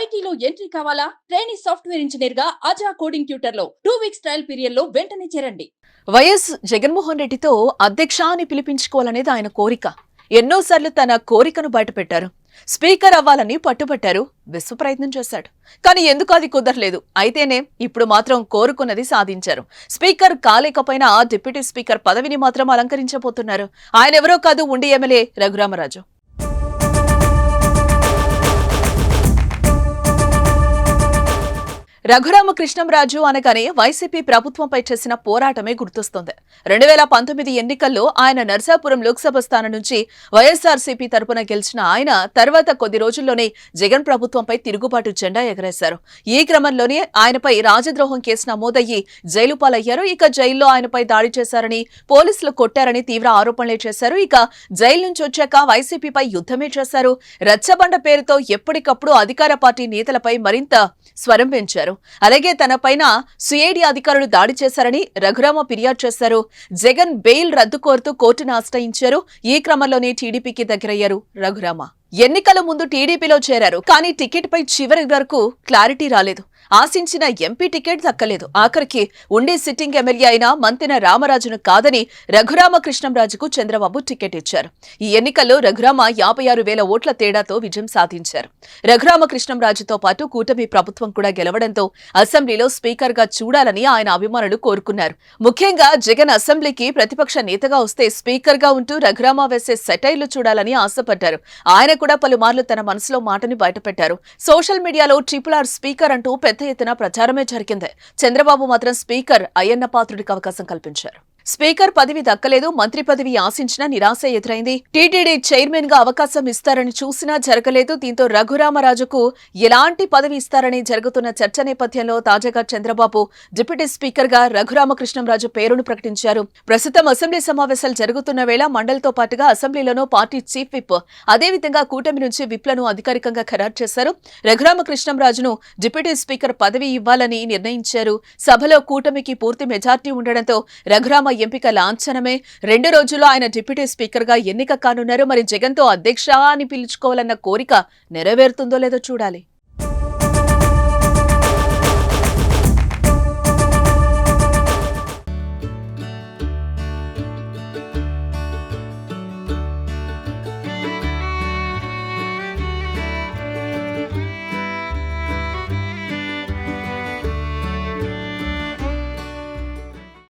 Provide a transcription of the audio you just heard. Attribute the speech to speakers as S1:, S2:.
S1: ఐటీలో ఎంట్రీ కావాలా? Training software ఇంజనీర్గా అజా కోడింగ్ ట్యూటర్లో టూ వీక్స్ ట్రయల్ పీరియడ్లో వెంటనే చేరండి.
S2: వైఎస్ జగన్మోహన్ రెడ్డితో అధ్యక్ష అని పిలిపించుకోవాలనేది ఆయన కోరిక. ఎన్నోసార్లు తన కోరికను బయటపెట్టారు. స్పీకర్ అవ్వాలని పట్టుబట్టారు. విశ్వ ప్రయత్నం చేశాడు. కానీ ఎందుకు అది కుదరలేదు? అయితేనే ఇప్పుడు మాత్రం కోరుకున్నది సాధించారు. స్పీకర్ కాలేకపోయినా డిప్యూటీ స్పీకర్ పదవిని మాత్రం అలంకరించబోతున్నారు. ఆయన ఎవరో కాదు ఉండి ఎమ్మెల్యే రఘురామరాజు. రఘురామకృష్ణంరాజు అనగానే వైసీపీ ప్రభుత్వంపై చేసిన పోరాటమే గుర్తొస్తోంది. రెండు వేల పంతొమ్మిది ఎన్నికల్లో ఆయన నర్సాపురం లోక్సభ స్థానం నుంచి వైఎస్ఆర్సీపీ తరపున గెలిచిన ఆయన తర్వాత కొద్ది రోజుల్లోనే జగన్ ప్రభుత్వంపై తిరుగుబాటు జెండా ఎగరేశారు. ఈ క్రమంలోనే ఆయనపై రాజద్రోహం కేసు నమోదయ్యి జైలు పాలయ్యారు. ఇక జైల్లో ఆయనపై దాడి చేశారని పోలీసులు కొట్టారని తీవ్ర ఆరోపణలే చేశారు. ఇక జైలు నుంచి వచ్చాక వైసీపీపై యుద్ధమే చేశారు. రచ్చబండ పేరుతో ఎప్పటికప్పుడు అధికార పార్టీ నేతలపై మరింత స్వరం పెంచారు. అలాగే తనపైన సిఐడి అధికారులు దాడి చేశారని రఘురామ ఫిర్యాదు చేశారు. జగన్ బెయిల్ రద్దు కోరుతూ కోర్టును ఆశ్రయించారు. ఈ క్రమంలోనే టీడీపీకి దగ్గరయ్యారు రఘురామ. ఎన్నికల ముందు టీడీపీలో చేరారు. కానీ టికెట్ పై చివరి వరకు క్లారిటీ రాలేదు. ఆశించిన ఎంపీ టికెట్ దక్కలేదు. ఆఖరికి ఉండే సిట్టింగ్ ఎమ్మెల్యే అయిన మంతెన రామరాజును కాదని రఘురామకృష్ణంరాజుకు చంద్రబాబు టికెట్ ఇచ్చారు. ఈ ఎన్నికల్లో రఘురామ యాభై ఆరు వేల ఓట్ల తేడాతో విజయం సాధించారు. రఘురామకృష్ణంరాజుతో పాటు కూటమి ప్రభుత్వం కూడా గెలవడంతో అసెంబ్లీలో స్పీకర్గా చూడాలని ఆయన అభిమానులు కోరుకున్నారు. ముఖ్యంగా జగన్ అసెంబ్లీకి ప్రతిపక్ష నేతగా వస్తే స్పీకర్గా ఉంటూ రఘురామ వేసే సెటైర్లు చూడాలని ఆశపడ్డారు. ఆయన కూడా పలుమార్లు తన మనసులో మాటని బయటపెట్టారు. సోషల్ మీడియాలో ట్రిపుల్ ఆర్ స్పీకర్ అంటూ పెద్ద ఎత్తున ప్రచారమే జరిగింది. చంద్రబాబు మాత్రం స్పీకర్ అయ్యన్న పాత్రుడికి అవకాశం కల్పించారు. స్పీకర్ పదవి దక్కలేదు మంత్రి పదవి ఆశించినా నిరాశ ఎదురైంది. టీటీడీ చైర్మన్గా అవకాశం ఇస్తారని చూసినా జరగలేదు. దీంతో రఘురామరాజుకు ఎలాంటి పదవి ఇస్తారని జరుగుతున్న చర్చ నేపథ్యంలో తాజాగా చంద్రబాబు డిప్యూటీ స్పీకర్గా రఘురామకృష్ణంరాజు పేరును ప్రకటించారు. ప్రస్తుతం అసెంబ్లీ సమావేశాలు జరుగుతున్న వేళ మండలితో పాటుగా అసెంబ్లీలోనూ పార్టీ చీఫ్ విప్ అదేవిధంగా కూటమి నుంచి విప్లను అధికారికంగా ఖరారు చేశారు. రఘురామకృష్ణంరాజును డిప్యూటీ స్పీకర్ పదవి ఇవ్వాలని నిర్ణయించారు. సభలో కూటమికి పూర్తి మెజార్టీ ఉండడంతో రఘురామ ఎంపిక లాంఛనమే. రెండు రోజుల్లో ఆయన డిప్యూటీ స్పీకర్గా ఎన్నిక కానున్నారు. మరి జగన్తో అధ్యక్ష అని పిలుచుకోవాలన్న కోరిక నెరవేరుతుందో లేదో చూడాలి.